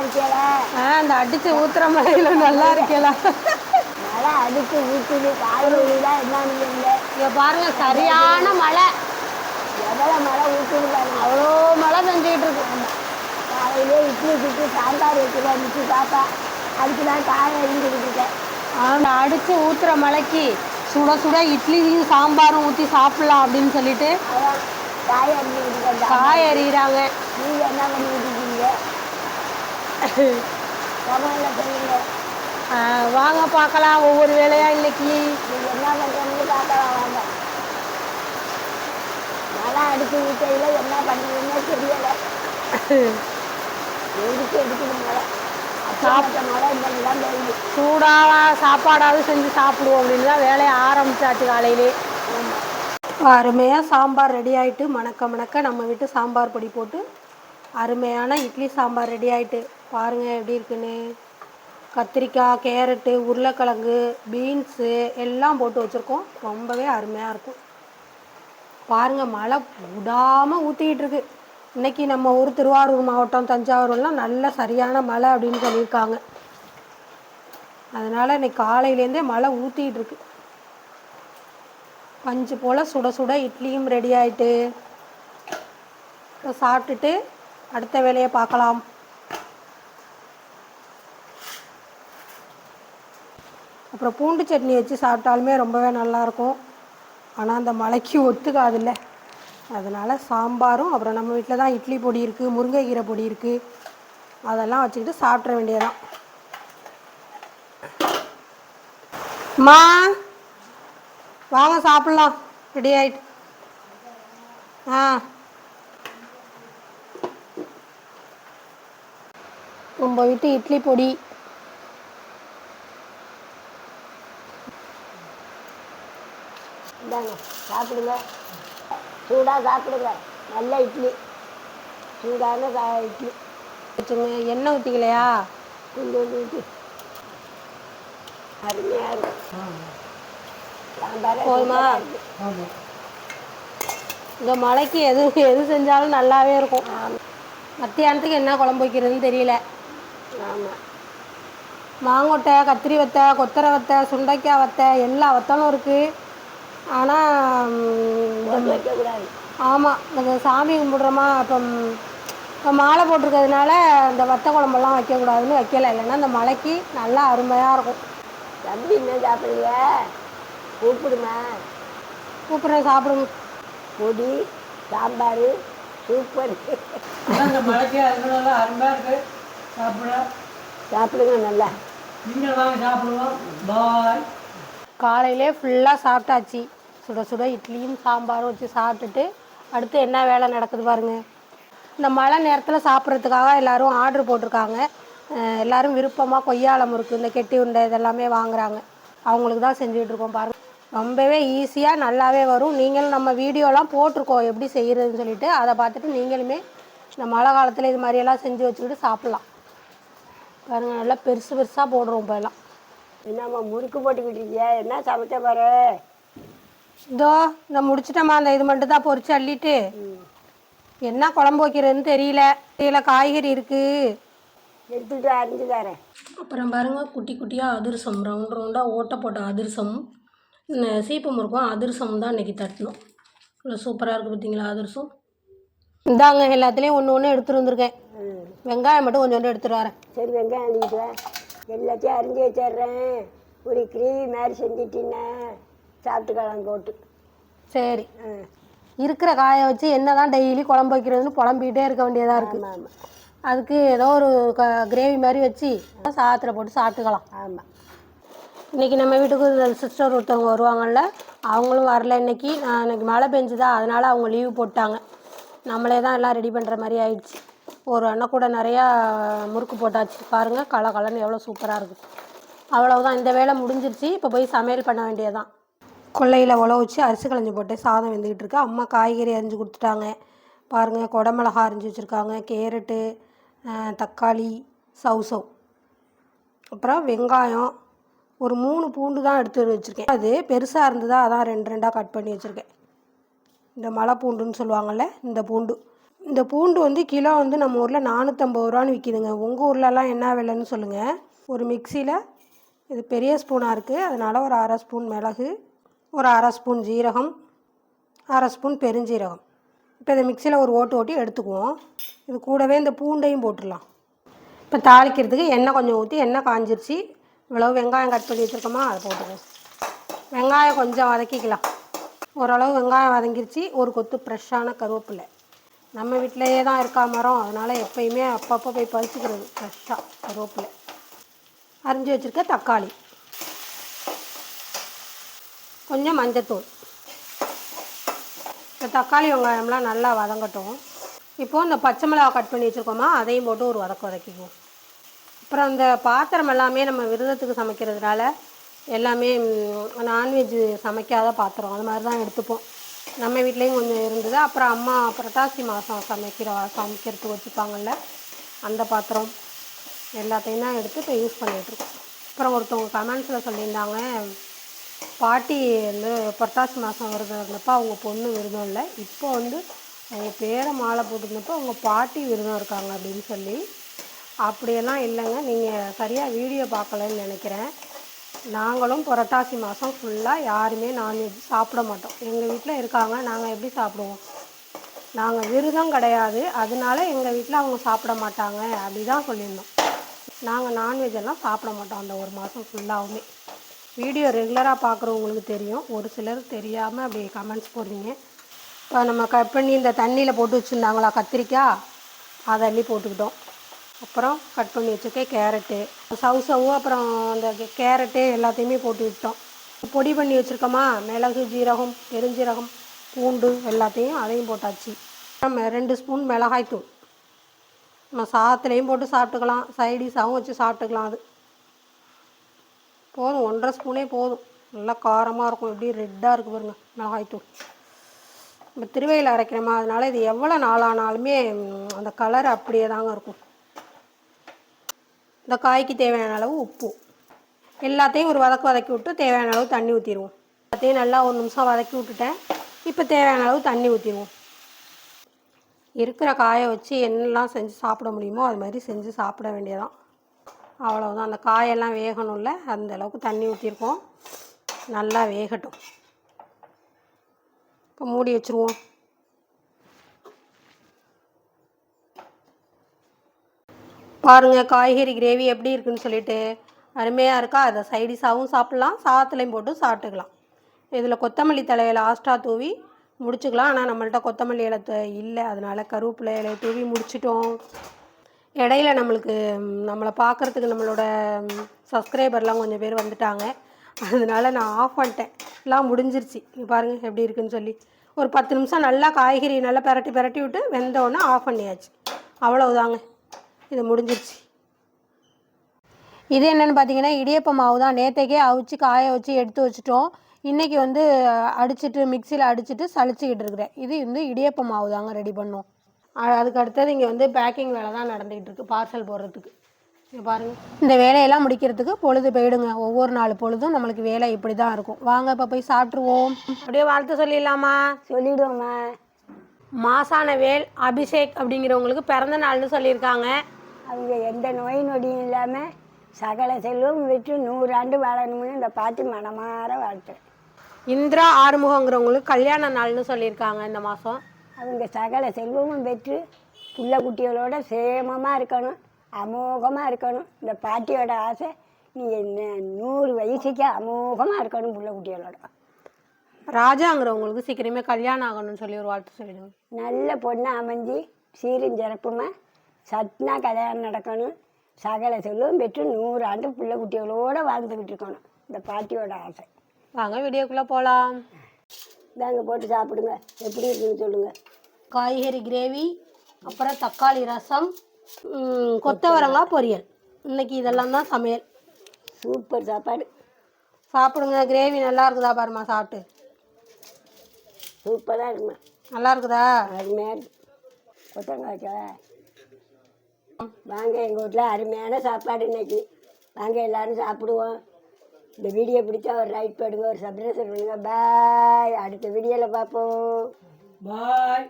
இருக்கல ஆ அந்த அடிச்சு ஊத்துற மழையில நல்லா இருக்கேலா மழை அடிச்சு ஊற்றுது காய்கறிலாம் என்னன்னு தெரியல. இங்க பாருங்க சரியான மழை. எவ்வளோ மழை பாருங்க. அவ்வளோ மழை பெஞ்சுக்கிட்டு இருக்கு. காலையிலே இட்லி சுட்டு சாம்பார் வைக்கிறேன் மிச்சு பாப்பா. அதுக்கு தான் காய எழுந்துக்கிட்டு இருக்கேன். அந்த அடிச்சு ஊத்துற மழைக்கு சுட சுட இட்லியும் சாம்பாரும் ஊற்றி சாப்பிடலாம் அப்படின்னு சொல்லிட்டு காய இருக்கேன். காய் எறிகிறாங்க நீங்கள் என்ன பண்ணிக்கிட்டு இருக்கீங்க? வாங்க பார்க்கலாம். ஒவ்வொரு வேலையா இன்னைக்கு? என்ன பண்ணுறீங்கன்னு பார்க்கலாம் வாங்க. மழை அடிச்சு ஊற்றையில் என்ன பண்ணுறீங்கன்னு தெரியலை. எதுக்கு எடுக்குது மழை? சூடாக சாப்பாடாவது செஞ்சு சாப்பிடுவோம் அப்படின்னு தான் வேலையை ஆரம்பிச்சாச்சு காலையிலே. அருமையாக சாம்பார் ரெடி ஆயிட்டு மணக்க மணக்க நம்ம வீட்டு சாம்பார் பொடி போட்டு அருமையான இட்லி சாம்பார் ரெடி ஆகிட்டு பாருங்கள் எப்படி இருக்குன்னு. கத்திரிக்காய் கேரட்டு உருளைக்கிழங்கு பீன்ஸு எல்லாம் போட்டு வச்சுருக்கோம். ரொம்பவே அருமையாக இருக்கும். பாருங்கள் மழை விடாமல் ஊற்றிக்கிட்டு இருக்கு. இன்றைக்கி நம்ம ஊர் திருவாரூர் மாவட்டம் தஞ்சாவூர்லாம் நல்ல சரியான மழை அப்படின்னு சொல்லியிருக்காங்க. அதனால் இன்னைக்கு காலையிலேருந்தே மழை ஊற்றிக்கிட்டு இருக்கு. பஞ்சு போல் சுட சுட இட்லியும் ரெடி ஆகிட்டு சாப்பிட்டுட்டு அடுத்த வேலையை பார்க்கலாம். அப்புறம் பூண்டு சட்னி வச்சு சாப்பிட்டாலுமே ரொம்பவே நல்லாயிருக்கும். ஆனால் அந்த மழைக்கு ஒத்துக்காதுல்ல. அதனால் சாம்பாரும் அப்புறம் நம்ம வீட்டில் தான் இட்லி பொடி இருக்குது முருங்கைக்கீரை பொடி இருக்குது அதெல்லாம் வச்சுக்கிட்டு சாப்பிட்ற வேண்டியதான் மா வாங்க சாப்பிட்லாம். ரெடி ஆயிட்டு. ஆ. நம்ம வீட்டு இட்லி பொடி. இந்தாங்க சாப்பிடுங்க. சூடாக சாப்பிடுங்க. நல்ல இட்லி. சூடான இட்லி. வச்சுங்க எண்ணெய் ஊற்றிக்கலையா கொஞ்சம் ஊற்றி அருமையாக இருக்கும் சாம்பார் போதுமா? இந்த மழைக்கு எது எது செஞ்சாலும் நல்லாவே இருக்கும். மத்தியானத்துக்கு என்ன குழம்பு வைக்கிறதுன்னு தெரியல. ஆமாம் மாங்கொட்டை கத்திரி வத்தை கொத்தரை வத்தை சுண்டைக்காய் வத்தை எல்லா வத்தலும் இருக்குது ஆனால் ஆமாம் இந்த சாமி கும்பிட்றோமா இப்போ இப்போ மாலை போட்டிருக்கிறதுனால இந்த வத்த குழம்பெல்லாம் வைக்கக்கூடாதுன்னு வைக்கல. இல்லைன்னா இந்த மழைக்கு நல்லா அருமையாக இருக்கும். தம்பி என்ன சாப்பிடுங்க கூப்பிடுமா? கூப்பிட்றேன் சாப்பிடுங்க. பொடி சாம்பார் சூப்பர். இந்த மழைக்கு அதனால அருமையாக இருக்கு. சாப்பிட. சாப்பிடுங்க நல்லா. நீங்கள் வாங்க சாப்பிடுவோம். பாய் காலையிலே ஃபுல்லாக சாப்பிட்டாச்சு. சுட சுட இட்லியும் சாம்பாரும் வச்சு சாப்பிட்டுட்டு அடுத்து என்ன வேலை நடக்குது பாருங்க. இந்த மழை நேரத்தில் சாப்பிட்றதுக்காக எல்லாரும் ஆர்டர் போட்டிருக்காங்க. எல்லாரும் விருப்பமாக கொய்யால முறுக்கு இந்த கெட்டி உண்டை இதெல்லாமே வாங்குறாங்க. அவங்களுக்கு தான் செஞ்சுட்டு இருக்கோம் பாருங்க. ரொம்பவே ஈஸியாக நல்லாவே வரும். நீங்களும் நம்ம வீடியோலாம் போட்டிருக்கோம் எப்படி செய்கிறதுன்னு சொல்லிட்டு. அதை பார்த்துட்டு நீங்களுமே இந்த மழை காலத்தில் இது மாதிரியெல்லாம் செஞ்சு வச்சுக்கிட்டு சாப்பிட்லாம். பாருங்க நல்லா பெருசு பெருசாக போடுறோம் இப்போ எல்லாம் என்னம்மா முறுக்கு போட்டுக்கிட்டு இருக்கியா? என்ன சமைச்ச பாரு? இதோ இந்த முடிச்சிட்டோமா அந்த இது மட்டும் தான் பொரிச்சு அள்ளிட்டு. என்ன குழம்பு வைக்கிறதுன்னு தெரியல. தெரியல காய்கறி இருக்கு. எடுத்துட்டு அரிஞ்சு தரேன். அப்புறம் பாருங்க குட்டி குட்டியாக அதிரசம் ரவுண்ட் ரவுண்டாக ஓட்டை போட்ட அதிரசம். இந்த சீப்பு முறுக்கும் அதிரசம் தான் இன்னைக்கு தட்டணும். இல்லை சூப்பராக இருக்குது பார்த்தீங்களா அதிரசம்? இந்தாங்க எல்லாத்துலேயும் ஒன்று ஒன்று எடுத்துகிட்டு வந்திருக்கேன். வெங்காயம் மட்டும் கொஞ்சோண்டு எடுத்துகிட்டு வரேன். சரி வெங்காயம் வா. எல்லாத்தையும் அரிஞ்சு வச்சிடுறேன். ஒரு கிரேவி மாதிரி செஞ்சிட்டின்னா சாப்பிட்டுக்கலாம் போட்டு. சரி. ஆ. இருக்கிற காயை வச்சு என்ன தான் டெய்லி குழம்பு வைக்கிறதுன்னு புலம்பிக்கிட்டே இருக்க வேண்டியதாக இருக்குது ஆமாம் அதுக்கு ஏதோ ஒரு க கிரேவி மாதிரி வச்சு சாதத்தில் போட்டு சாப்பிட்டுக்கலாம். ஆமாம் இன்னைக்கு நம்ம வீட்டுக்கு சிஸ்டர் ஒருத்தவங்க வருவாங்கல்ல அவங்களும் வரல இன்னைக்கு. நான் இன்னைக்கு மழை பெஞ்சுதா அதனால அவங்க லீவு போட்டாங்க. நம்மளே தான் எல்லாம் ரெடி பண்ணுற மாதிரி ஆயிடுச்சு. ஒரு அண்ணன் கூட நிறையா முறுக்கு போட்டாச்சு. பாருங்கள் கல கலன்னு எவ்வளோ சூப்பராக இருக்குது அவ்வளவுதான். இந்த வேலை முடிஞ்சிருச்சு. இப்போ போய் சமையல் பண்ண வேண்டியதுதான். கொல்லையில் உழ வச்சு அரிசி களைஞ்சி போட்டு சாதம் வெந்துக்கிட்டு இருக்கு. அம்மா காய்கறி அரிஞ்சு கொடுத்துட்டாங்க. பாருங்கள் குடமிளகா அரிஞ்சு வச்சுருக்காங்க. கேரட்டு தக்காளி சவுசவ் அப்புறம் வெங்காயம். ஒரு மூணு பூண்டு தான் எடுத்து வச்சுருக்கேன். அது பெருசாக இருந்ததா அதான் ரெண்டு ரெண்டாக கட் பண்ணி வச்சுருக்கேன். இந்த மலை பூண்டுன்னு சொல்லுவாங்கள்ல இந்த பூண்டு. இந்த பூண்டு வந்து கிலோ வந்து நம்ம ஊரில் நானூற்றம்பது ரூபான்னு விற்கிதுங்க உங்கள் ஊர்லலாம் என்ன விலைன்னு சொல்லுங்கள் ஒரு மிக்சியில் இது பெரிய ஸ்பூனாக இருக்குது அதனால் ஒரு அரை ஸ்பூன் மிளகு ஒரு அரை ஸ்பூன் ஜீரகம் அரை ஸ்பூன் பெருஞ்சீரகம். இப்போ இதை மிக்சியில் ஒரு ஓட்டு ஓட்டி எடுத்துக்குவோம். இது கூடவே இந்த பூண்டையும் போட்டுடலாம். இப்போ தாளிக்கிறதுக்கு எண்ணெய் கொஞ்சம் ஊற்றி எண்ணெய் காஞ்சிருச்சு. இவ்வளவு வெங்காயம் கட் பண்ணி வச்சுருக்கோமா அதை போட்டுக்குவோம் வெங்காயம் கொஞ்சம் வதக்கிக்கலாம். ஓரளவு வெங்காயம் வதங்கிருச்சு. ஒரு கொத்து ஃப்ரெஷ்ஷான கருவேப்பிலை. நம்ம வீட்டிலையே தான் இருக்கா மரம். அதனால் எப்பயுமே அப்பப்போ போய் பறிச்சுக்கிறது. ஃப்ரெஷ்ஷாக கருவேப்பிலை. அரிஞ்சு வச்சுருக்க தக்காளி. கொஞ்சம் மஞ்சத்தூள். இந்த தக்காளி வெங்காயம்லாம் நல்லா வதங்கட்டும். இப்போது இந்த பச்சை மிளகா கட் பண்ணி வச்சுருக்கோமா அதையும் போட்டு ஒரு வதக்க வதக்கிக்குவோம். அப்புறம் இந்த பாத்திரம் எல்லாமே நம்ம விரதத்துக்கு சமைக்கிறதுனால எல்லாமே நான்வெஜ் சமைக்காத பாத்திரம் அது மாதிரி தான் எடுத்துப்போம். நம்ம வீட்லேயும் கொஞ்சம் இருந்தது. அப்புறம் அம்மா புரட்டாசி மாதம் சமைக்கிற சமைக்கிறதுக்கு வச்சுப்பாங்கல்ல அந்த பாத்திரம் எல்லாத்தையும் தான் எடுத்து இப்போ யூஸ் பண்ணிகிட்ருக்கோம் அப்புறம் ஒருத்தவங்க கமெண்ட்ஸில் சொல்லியிருந்தாங்க பாட்டி வந்து புரட்டாசி மாதம் விரதம் இருந்தப்போ அவங்க பொண்ணு விரதம் இல்லை இப்போ வந்து அவங்க பேரை மாலை போட்டிருந்தப்போ அவங்க பாட்டி விரதம் இருக்காங்க அப்படின்னு சொல்லி. அப்படியெல்லாம் இல்லைங்க. நீங்கள் சரியாக வீடியோ பார்க்கலன்னு நினைக்கிறேன். நாங்களும் புரட்டாசி மாதம் ஃபுல்லாக யாருமே நான்வெஜ் சாப்பிட மாட்டோம். எங்கள் வீட்டில் இருக்காங்க நாங்கள் எப்படி சாப்பிடுவோம்? நாங்கள் விரதம் கிடையாது. அதனால எங்கள் வீட்டில் அவங்க சாப்பிட மாட்டாங்க. அப்படி தான் சொல்லியிருந்தோம். நாங்கள் நான்வெஜ் எல்லாம் சாப்பிட மாட்டோம் அந்த ஒரு மாதம் ஃபுல்லாகவுமே வீடியோ ரெகுலராக பார்க்குறவங்களுக்கு தெரியும். ஒரு சிலர் தெரியாமல் அப்படி கமெண்ட்ஸ் போடுறீங்க. இப்போ நம்ம கட் பண்ணி இந்த தண்ணியில் போட்டு வச்சுருந்தாங்களா கத்திரிக்காய்? அதை அள்ளி போட்டுக்கிட்டோம். அப்புறம் கட் பண்ணி வச்சுருக்க கேரட்டு. சவு சவு அப்புறம் அந்த கே- கேரட்டு எல்லாத்தையுமே போட்டு விட்டோம். பொடி பண்ணி வச்சுருக்கோமா? மிளகு ஜீரகம் பெருஞ்சீரகம் பூண்டு எல்லாத்தையும் அதையும் போட்டாச்சு. நம்ம ரெண்டு ஸ்பூன் மிளகாய்த்தூள் நம்ம சாதத்துலேயும் போட்டு சாப்பிட்டுக்கலாம். சைடிஷாகவும் வச்சு சாப்பிட்டுக்கலாம் அது. போதும். ஒன்றரை ஸ்பூனே போதும். நல்லா காரமாக இருக்கும். எப்படி ரெட்டாக இருக்குது பாருங்க மிளகாய்த்தூள் நம்ம திருவையில் அரைக்கிறோமா? அதனால் இது எவ்வளோ நாளானாலுமே அந்த கலர் அப்படியே தாங்க இருக்கும். இந்த காய்க்கு தேவையான அளவு உப்பு. எல்லாத்தையும் ஒரு வதக்கு வதக்கி விட்டு தேவையான அளவு தண்ணி ஊற்றிடுவோம் எல்லாத்தையும் நல்லா ஒரு நிமிஷம் வதக்கி விட்டுட்டேன். இப்போ தேவையான அளவு தண்ணி ஊற்றிடுவோம் இருக்கிற காயை வச்சு என்னெல்லாம் செஞ்சு சாப்பிட முடியுமோ அது மாதிரி செஞ்சு சாப்பிட வேண்டியதான் அவ்வளோதான் அந்த காயெல்லாம் வேகணும்ல அந்த அளவுக்கு தண்ணி ஊற்றிருக்கோம் நல்லா வேகட்டும். இப்போ மூடி வச்சுருவோம். பாருங்கள் காய்கறி கிரேவி எப்படி இருக்குன்னு சொல்லிட்டு. அருமையாக இருக்கா? அதை சைடிஷாகவும் சாப்பிட்லாம் சாதத்துலையும் போட்டு சாப்பிட்டுக்கலாம். இதில் கொத்தமல்லி தலையை லாஸ்ட்டாக தூவி முடிச்சுக்கலாம். ஆனால் நம்மள்ட்ட கொத்தமல்லி இலை த- இல்லை. அதனால் கருவேப்பிலை இலையை தூவி முடிச்சிட்டோம். இடையில நம்மளுக்கு நம்மளை பார்க்குறதுக்கு நம்மளோட சப்ஸ்கிரைபர்லாம் கொஞ்சம் பேர் வந்துட்டாங்க. அதனால நான் ஆஃப் பண்ணிட்டேன். எல்லாம் முடிஞ்சிருச்சு. பாருங்கள் எப்படி இருக்குன்னு சொல்லி. ஒரு பத்து நிமிஷம் நல்லா காய்கறி நல்லா பிரட்டி பிரட்டி விட்டு வெந்த ஆஃப் பண்ணியாச்சு. அவ்வளவுதாங்க. இது முடிஞ்சிருச்சு. இது என்னென்னு பார்த்தீங்கன்னா இடியப்ப மாவு தான். நேற்றைக்கே அவிச்சு காய வச்சு எடுத்து வச்சுட்டோம். இன்றைக்கி வந்து அடிச்சிட்டு மிக்சியில் அடிச்சுட்டு சளிச்சிக்கிட்டு இருக்கிறேன். இது வந்து இடியப்ப மாவு தாங்க ரெடி பண்ணோம். அதுக்கு அடுத்தது இங்கே வந்து பேக்கிங் வேலை தான் நடந்துக்கிட்டு இருக்குது பார்சல் போடுறதுக்கு. இங்கே பாருங்கள் இந்த வேலையெல்லாம் முடிக்கிறதுக்கு பொழுது போயிடுங்க. ஒவ்வொரு நாள் பொழுதும் நம்மளுக்கு வேலை இப்படி தான் இருக்கும். வாங்க இப்போ போய் சாப்பிட்ருவோம் அப்படியே வாழ்த்து சொல்லிடலாமா? சொல்லிவிடுவோம்மா மாசான வேல் அபிஷேக் அப்படிங்கிறவங்களுக்கு பிறந்த நாள்னு சொல்லியிருக்காங்க. அவங்க எந்த நோய் நொடியும் இல்லாமல் சகல செல்வம் விட்டு நூறாண்டு வாழணும்னு இந்த பாட்டி மனமாற வாழ்த்துறேன் இந்திரா ஆறுமுகங்கிறவங்களுக்கு கல்யாண நாள்னு சொல்லியிருக்காங்க இந்த மாதம் அவங்க சகல செல்வமும் பெற்று புள்ள குட்டிகளோட சேமமாக இருக்கணும் அமோகமாக இருக்கணும். இந்த பாட்டியோட ஆசை நீங்கள் நூறு வயசுக்கு அமோகமாக இருக்கணும் புள்ள குட்டிகளோட. ராஜாங்கிறவங்களுக்கு சீக்கிரமே கல்யாணம் ஆகணும்னு சொல்லி ஒரு வாழ்த்து சொல்லிடுங்க. நல்ல பொண்ணு அமைஞ்சு சீரும் சிறப்புமா? சட்னா கல்யாணம் நடக்கணும். சகல செல்வம் பெற்று நூறு ஆண்டு புள்ள குட்டிகளோட வாழ்ந்துக்கிட்டு இருக்கணும். இந்த பாட்டியோட ஆசை. வாங்க வீடியோக்குள்ளே போகலாம் இதாங்க போட்டு சாப்பிடுங்க. எப்படி இருக்குன்னு சொல்லுங்கள் காய்கறி கிரேவி அப்புறம் தக்காளி ரசம் கொத்தவரங்காய் பொரியல். இன்னைக்கு இதெல்லாம் தான் சமையல். சூப்பர் சாப்பாடு. சாப்பிடுங்க கிரேவி நல்லா இருக்குதா பாருமா சாப்பிட்டு. சூப்பராக இருக்குமா நல்லா இருக்குதா? அருமையாக இருக்கு. கொத்தங்காய்ச்சா வாங்க எங்கள் வீட்டில் அருமையான சாப்பாடு இன்னைக்கு. வாங்க எல்லாரும் சாப்பிடுவோம். இந்த வீடியோ பிடிச்சா ஒரு லைக் பண்ணுங்க ஒரு சப்ஸ்கிரைப் பண்ணுங்க பாய் அடுத்த வீடியோவில் பார்ப்போம். பாய்